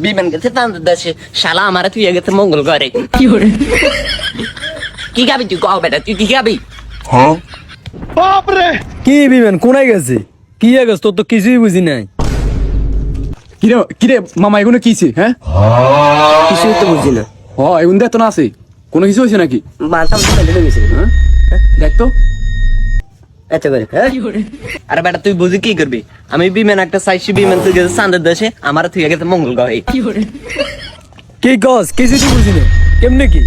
বিমান শালা আমার তুই গেছে মঙ্গল করে। কি হরে কি তুই? কও বেটা তুই কি গাবি রে কি বিমান কোনায় গেছে? কি গেছে? তোর তো কিছুই বুঝি নাই। কিরে কিরে মামা এগুলো কিছে হ্যাঁ? কিছুই তো বুঝি না। হ দেখ তো না আছে। কোনো কিছু হয়েছে নাকি? মাথা ফেলে গেছে হ্যাঁ? দেখ তো। এত করে হ্যাঁ? আরে বেটা তুই বুঝি কি করবি? আমি বিমান একটা চাইছি বিমান তুই গেছে দেশে আমার তুই গেছে মঙ্গল গ্রহে কি গছ কিছুই তো বুঝি না। কেমনে কি?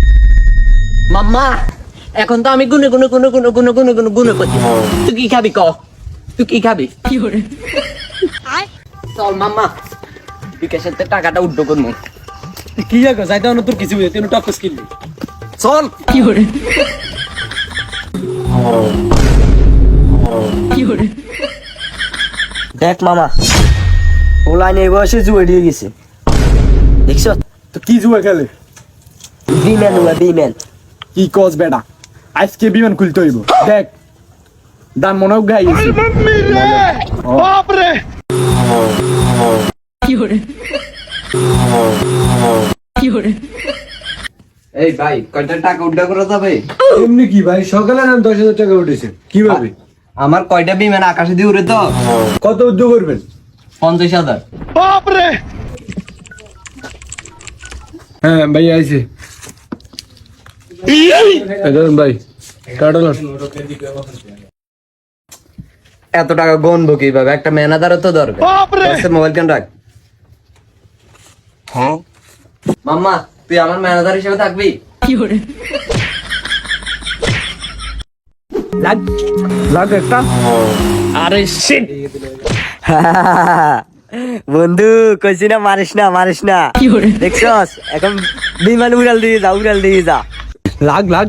মাম্মা এখন তো আমি গুনে গুনে গুনে গুনে গুনে গুনে গুনে গুনে করছি। তুই কি খাবি ক? তুই কি খাবি? চল মাম্মা বিকাশের টাকাটা উড্ড করব। কি যাইতে না তোর কিছু বুঝি তুই কিনলি চল। দেখ মামা ওলাইন এই বয়সে জুয়ে দিয়ে গেছে। দেখছ? তো কি জুয়া খেলে? বিম্যান ওলা বিম্যান কি কস বেটা আজকে বিমান খুলতে হইব। দেখ দান মনে হোক গাই এই ভাই কয়টা টাকা উড্ডা করা যাবে? এমনি কি ভাই? সকালে না দশ হাজার টাকা উঠেছে? কীভাবে? আমার কয়টা বিমান আকাশে দিয়ে উড়ে তো? কত উদ্যোগ করবেন? পঞ্চাশ হাজার। হ্যাঁ ভাই আইছে। ধরুন ভাই এত টাকা গনবো কীভাবে? একটা ম্যানেজারও তো দরকার। মোবাইল কেন রাখ মাম্মা তুই আমার ম্যানেজার হিসেবে থাকবি? লাগ। একটা। আরে শিট বন্ধু কইছি না মারিস না মারিস না। দেখছস? এখন বিমান উড়াল দিয়ে যা উড়াল দিয়ে যা। লাগ লাগ।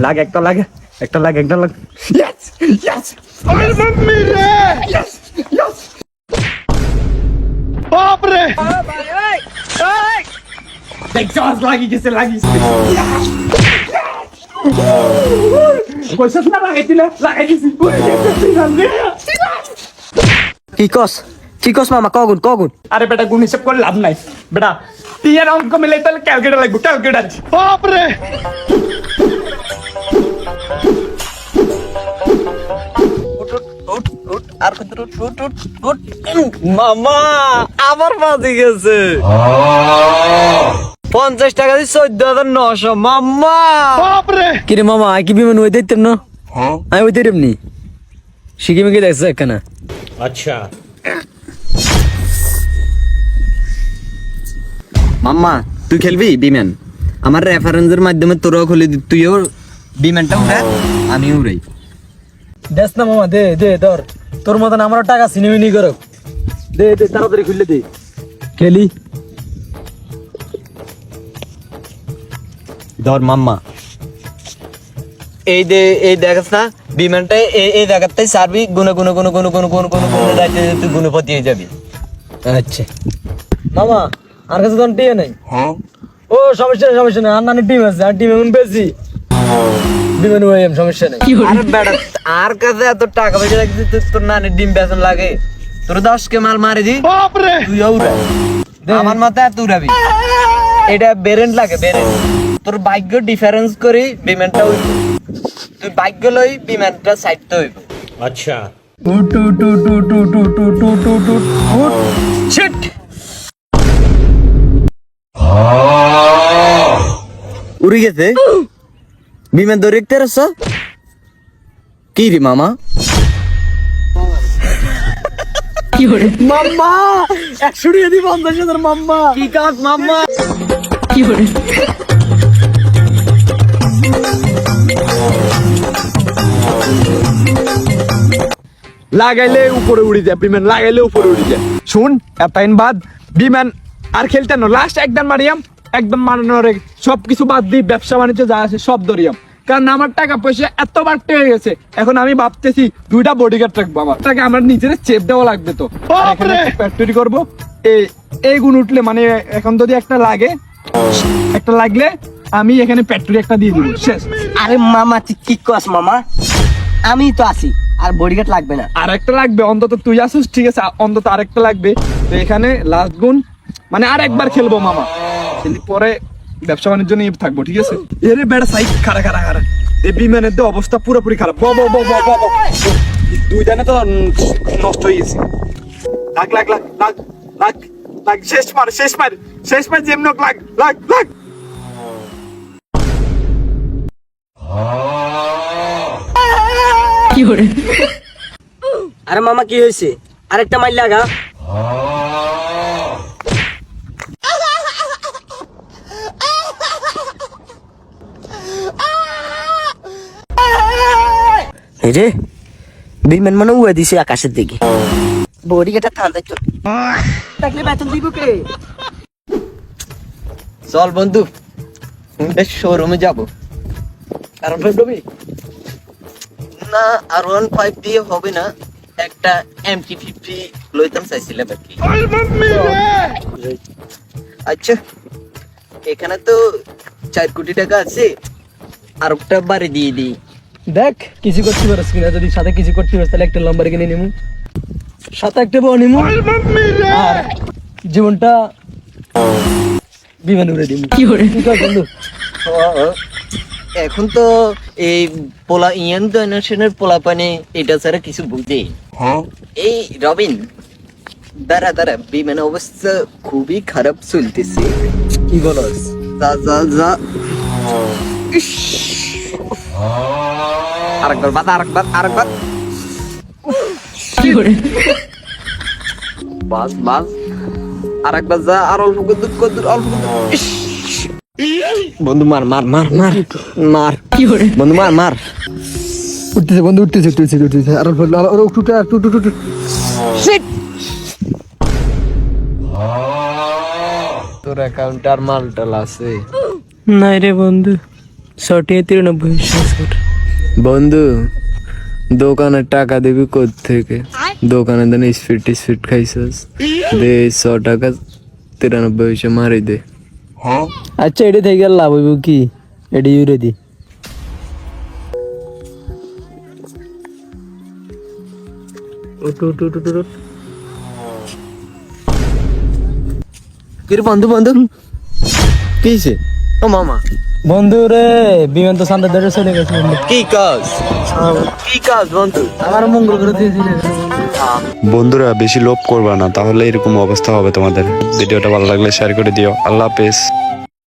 লাগ একটা লাগে একটা লাগ একটা লাগ। লাগি গেছে লাগি পয়সা না লাগাইছিলে লাগাই দিছি কি কস? কি কস মামা? কগুন কগুন। আরে বেটা গুণ হিসাব করে লাভ নাই। বেটা টিয়ার অঙ্ক মিলে তাহলে ক্যালকুলেটার লাগবে ক্যালকুলেটার আর উঠ, উঠ, উঠ। মামা আবার বাজে গেছে। পঞ্চাশ টাকা দিয়ে চোদ্দ হাজার নশো মাম্মা! কিরে মামা আই কি বিমান ওই দেখতাম না? আমি ওই দেখতাম নি শিখে মিকে দেখছ একখানা। মাম্মা তুই খেলবি বিমান? আমার রেফারেন্সের মাধ্যমে তোরাও খুলে দি তুইও বিমানটা উড়া আমি উড়াই। দেখ না মামা দে দে ধর। তোর মতন আমারও টাকা সিনেমিনি করো দে দে তাড়াতাড়ি খুললে দে। খেলি। ধর মাম্মা। এই দে এই দেখাস না বিমানটা এই এই জায়গাতে সারবি গুনে গুনে গুনে গুনে গুনে গুনে গুনে গুনে যাইতে যাইতে তুই গুনে পতিয়ে যাবি। আচ্ছা। মামা আর কাছে তখন টিয়ে নাই? ও সমস্যা নেই সমস্যা নেই আর নানি টিম আছে আর টিম এমন বেশি বিমান ওই সমস্যা নেই। আরে বেটা আর কাছে এত টাকা পয়সা রাখছিস তুই তোর নানি ডিম বেতন লাগে। তোর দশ কে মাল মারি দি তুই উড়া আমার মাথায় এত উড়াবি। এটা বেরেন্ট লাগে বেরেন্ট তোর ভাগ্য ডিফারেন্স করি বিমানটা উড়ব তুই ভাগ্য লই বিমানটা সাইড তো হইব। উট উট উট উট উট উট উট উট শিট উড়ে গেছে। বিমান ধরে দেখতে রস কি রে মামা? মাম্মা একশো টাকা দিয়ে পঞ্চাশ হাজার মাম্মা। কি কাজ মামা লাগাইলে উপরে উড়ে যায় বিমান লাগাইলে উপরে উড়ে যায়। শুন এতদিন বাদ বিমান আর খেলতে না লাস্ট একদম মারিয়াম একদম মারানোর সব কিছু বাদ দিই ব্যবসা বাণিজ্য যা আছে সব ধরিয়াম। কারণ আমার টাকা পয়সা এত বাড়তে হয়ে গেছে এখন আমি ভাবতেছি দুইটা বডিগার্ড রাখব আমার। টাকা আমার নিজের চেপ দেওয়া লাগবে তো। ফ্যাক্টরি করব। এই এই গুণ উঠলে মানে এখন যদি একটা লাগে একটা লাগলে আমি এখানে পেট্রোল একটা দিয়ে দিব শেষ। আরে মামা তুই কি কস মামা? আমি তো আছি। আর বডিগার্ড লাগবে না। আর একটা লাগবে অন্তত তুই আসিস ঠিক আছে? অন্তত আরেকটা লাগবে। তো এখানে লাস্ট গুণ মানে আর একবার খেলব মামা। খেলি পরে ব্যবসা বাণিজ্য নিয়ে থাকব ঠিক আছে? এরে বেড়া সাইড খারা খারা খারা এই বিমানের তো অবস্থা পুরোপুরি খারাপ। ব ব ব ব। দুই দানে তো নষ্ট হয়ে গেছে। লাগ লাগ লাগ লাগ লাগ লাগ। শেষ মার শেষ মার শেষ মার যেমন লাগ লাগ লাগ। আরে মামা কি হয়েছে? আরেকটা মাইল লাগা। এই রে বিমান মানে উড়ে দিছে আকাশের দিকে। বডি কেটা ঠান্ডা চল। থাকলে বেতন দিব কে? চল বন্ধু বেশ শোরুমে যাব। আর ফেব্রুয়ারি? না আর ওয়ান ফাইভ দিয়ে হবে না একটা এমটি ফিফটি লইতাম চাইছিলাম আর কি। আচ্ছা এখানে তো চার কোটি টাকা আছে আর একটা বাড়ি দিয়ে দিই। দেখ কিছু করতে পারিস কিনা? যদি সাথে কিছু করতে পারিস তাহলে একটা লম্বার কিনে নিমু। সাথে একটা বউ নিমু। আর জীবনটা বিমান উড়ে দিমু। কি করে? কি কর বন্ধু? এখন তো এই পোলা ইয়াং জেনারেশনের পোলা পানে এটা ছাড়া কিছু বুঝে এই রবিন দাঁড়া দাঁড়া বিমান অবস্থা খুবই খারাপ চলতেছে। কি বলস? যা যা যা। আরেকবার বাদ আরেকবার আরেকবার। বাস বাস। আরেকবার যা আর অল্প কদ্দুর কদ্দুর অল্প। বন্ধু মার মার মার মার মার। কি করে? বন্ধু মার মার। উঠতেছে বন্ধু উঠতেছে উঠতেছে উঠতেছে। আর অল্প আর একটু একটু একটু একটু তোর অ্যাকাউন্টে আর মালটাল আছে। নাই রে বন্ধু ছটিয়ে তিরানব্বই বন্ধু দোকানের টাকা দিবি কোথ থেকে দোকানে দেন স্পিড স্পিড খাইছস। দে ছ টাকা তিরানব্বই মারি দে। আচ্ছা এটা থেকে গেল লাভ হইব কি? এটা ইউরে দি। কিরে বন্ধু বন্ধু? কিছে ও মামা। বন্ধু রে বিমান তো সান্দা ধরে চলে গেছে কি কাজ? কি কাজ বন্ধু? আমার মঙ্গল করে দিয়েছিলে বন্ধুরা, বেশি লোভ করবা না, তাহলে এরকম অবস্থা হবে তোমাদের। ভিডিওটা ভালো লাগলে শেয়ার করে দিও। আল্লাহ হাফেজ।